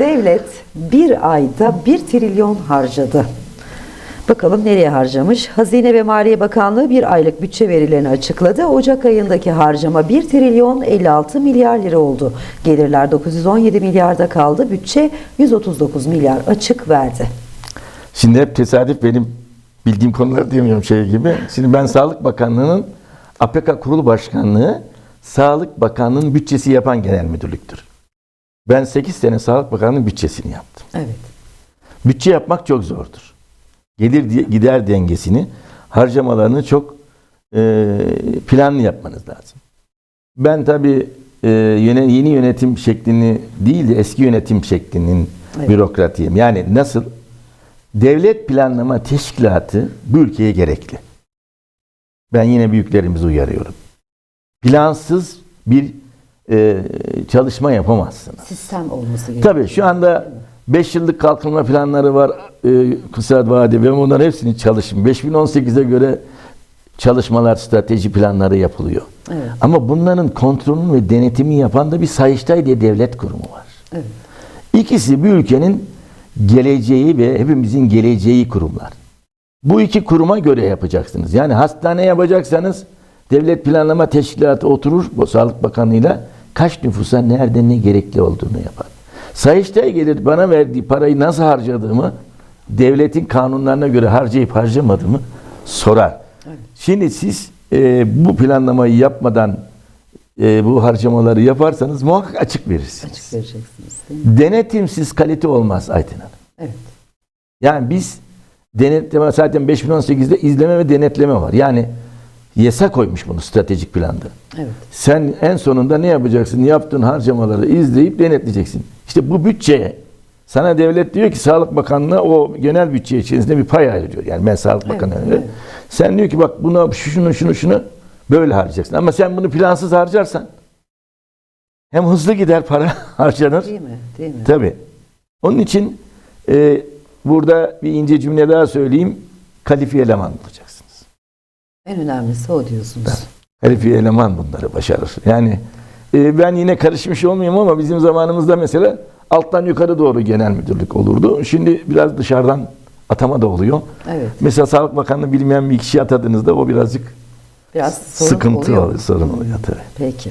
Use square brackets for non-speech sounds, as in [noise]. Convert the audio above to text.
devlet bir ayda 1 trilyon harcadı. Bakalım nereye harcamış? Hazine ve Maliye Bakanlığı bir aylık bütçe verilerini açıkladı. Ocak ayındaki harcama 1 trilyon 56 milyar lira oldu. Gelirler 917 milyarda kaldı. Bütçe 139 milyar açık verdi. Şimdi hep tesadüf benim bildiğim konular diyemiyorum şey gibi. Şimdi ben Sağlık Bakanlığı'nın APK Kurulu Başkanlığı Sağlık Bakanlığı'nın bütçesi yapan genel müdürlüktür. Ben 8 sene Sağlık Bakanlığı'nın bütçesini yaptım. Evet. Bütçe yapmak çok zordur. Gelir gider dengesini, harcamalarını çok e, planlı yapmanız lazım. Ben tabii e, yeni yönetim şeklini değil de eski yönetim şeklinin Evet. bürokratiyim. Yani nasıl? Devlet planlama teşkilatı bu ülkeye gerekli. Ben yine büyüklerimizi uyarıyorum. Plansız bir e, çalışma yapamazsınız. Sistem olması gerekiyor. Tabii şu anda 5 yıllık kalkınma planları var e, kısa vade ve bunların hepsini çalışın. 5018'e göre çalışmalar, strateji planları yapılıyor. Evet. Ama bunların kontrolünü ve denetimini yapan da bir Sayıştay diye devlet kurumu var. Evet. İkisi bir ülkenin geleceği ve hepimizin geleceği kurumlar. Bu iki kuruma göre yapacaksınız. Yani hastane yapacaksanız devlet planlama teşkilatı oturur bu Sağlık Bakanlığı'yla kaç nüfusa nerede ne gerekli olduğunu yapar. Sayıştay gelir bana verdiği parayı nasıl harcadığımı devletin kanunlarına göre harcayıp harcamadığımı sorar. Şimdi siz e, bu planlamayı yapmadan e, bu harcamaları yaparsanız muhakkak açık verirsiniz. Açık vereceksiniz değil mi? Denetimsiz kalite olmaz Ayten Hanım. Evet. Yani biz denetleme zaten 5018'de izleme ve denetleme var. Yani yasa koymuş bunu stratejik planda. Evet. Sen en sonunda ne yapacaksın? Yaptığın harcamaları izleyip denetleyeceksin. İşte bu bütçeye sana devlet diyor ki Sağlık Bakanlığı o genel bütçe içerisinde bir pay ayırıyor. Yani ben Sağlık Evet, Bakanı'na evet. Sen diyor ki bak buna şu şunu şunu şunu böyle harcayacaksın. Ama sen bunu plansız harcarsan hem hızlı gider para [laughs] harcanır. Değil mi? Değil mi? Tabii. Onun için e, burada bir ince cümle daha söyleyeyim. Kalifiye eleman bulacaksınız. En önemlisi o diyorsunuz. Kalifiye eleman bunları başarır. Yani e, ben yine karışmış olmayayım ama bizim zamanımızda mesela alttan yukarı doğru genel müdürlük olurdu. Şimdi biraz dışarıdan atama da oluyor. Evet. Mesela Sağlık Bakanlığı bilmeyen bir kişi atadığınızda o birazcık Biraz sorun sıkıntı oluyor. oluyor, sorun oluyor tabii. Peki.